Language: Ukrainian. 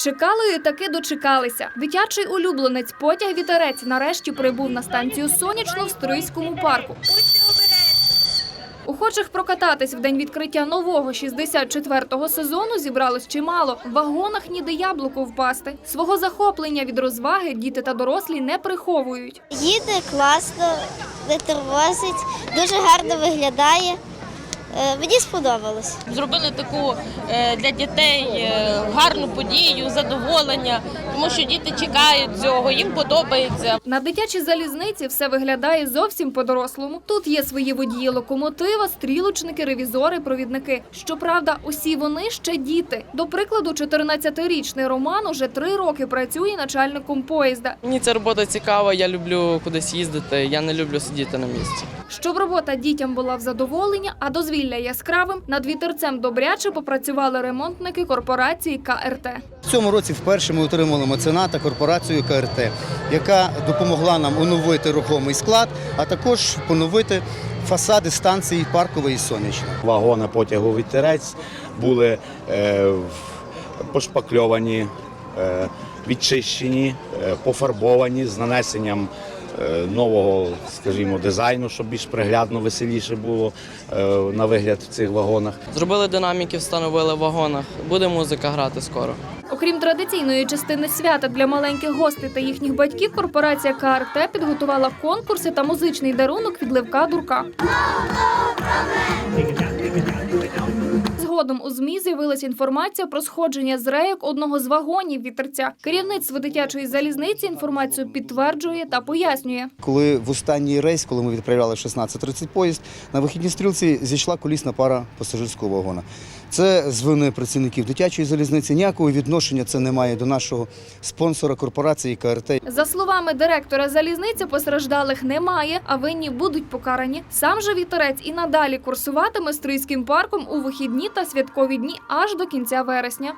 Чекали таки дочекалися. Дитячий улюбленець потяг вітерець нарешті прибув на станцію сонячну в Стрийському парку. Охочих прокататись в день відкриття нового 64-го сезону зібралось чимало. В вагонах ніде яблуко впасти. Свого захоплення від розваги діти та дорослі не приховують. Їде класно, витормозить, дуже гарно виглядає. Е, Мені сподобалось. зробили таку е, для дітей е, гарну подію, задоволення, тому що діти чекають цього, їм подобається. На дитячій залізниці все виглядає зовсім по-дорослому. Тут є свої водії локомотива, стрілочники, ревізори, провідники. Щоправда, усі вони ще діти. До прикладу, 14-річний Роман уже три роки працює начальником поїзда. Мені ця робота цікава, я люблю кудись їздити, я не люблю сидіти на місці. Щоб робота дітям була в задоволення, а дозвілля яскравим, над вітерцем добряче попрацювали ремонтники корпорації КРТ. В цьому році вперше ми отримали мецената корпорацію КРТ, яка допомогла нам оновити рухомий склад, а також поновити фасади станції паркової і сонячної. Вагони потягу вітерець були е, пошпакльовані, е, відчищені, е, пофарбовані з нанесенням нового, скажімо, дизайну, щоб більш приглядно, веселіше було е, на вигляд в цих вагонах. Зробили динаміки, встановили в вагонах. Буде музика грати скоро. Окрім традиційної частини свята для маленьких гостей та їхніх батьків, корпорація КРТ підготувала конкурси та музичний дарунок від Левка Дурка. Згодом у ЗМІ з'явилася інформація про сходження з рейок одного з вагонів вітерця. Керівництво дитячої залізниці інформацію підтверджує та пояснює. Коли в останній рейс, коли ми відправляли 16.30 поїзд, на вихідній стрілці зійшла колісна пара пасажирського вагона. Це з вини працівників дитячої залізниці. Ніякого відношення це не має до нашого спонсора корпорації КРТ. За словами директора залізниці, постраждалих немає, а винні будуть покарані. Сам же вітерець і надалі курсуватиме стрийським парком у вихідні та святкові дні аж до кінця вересня.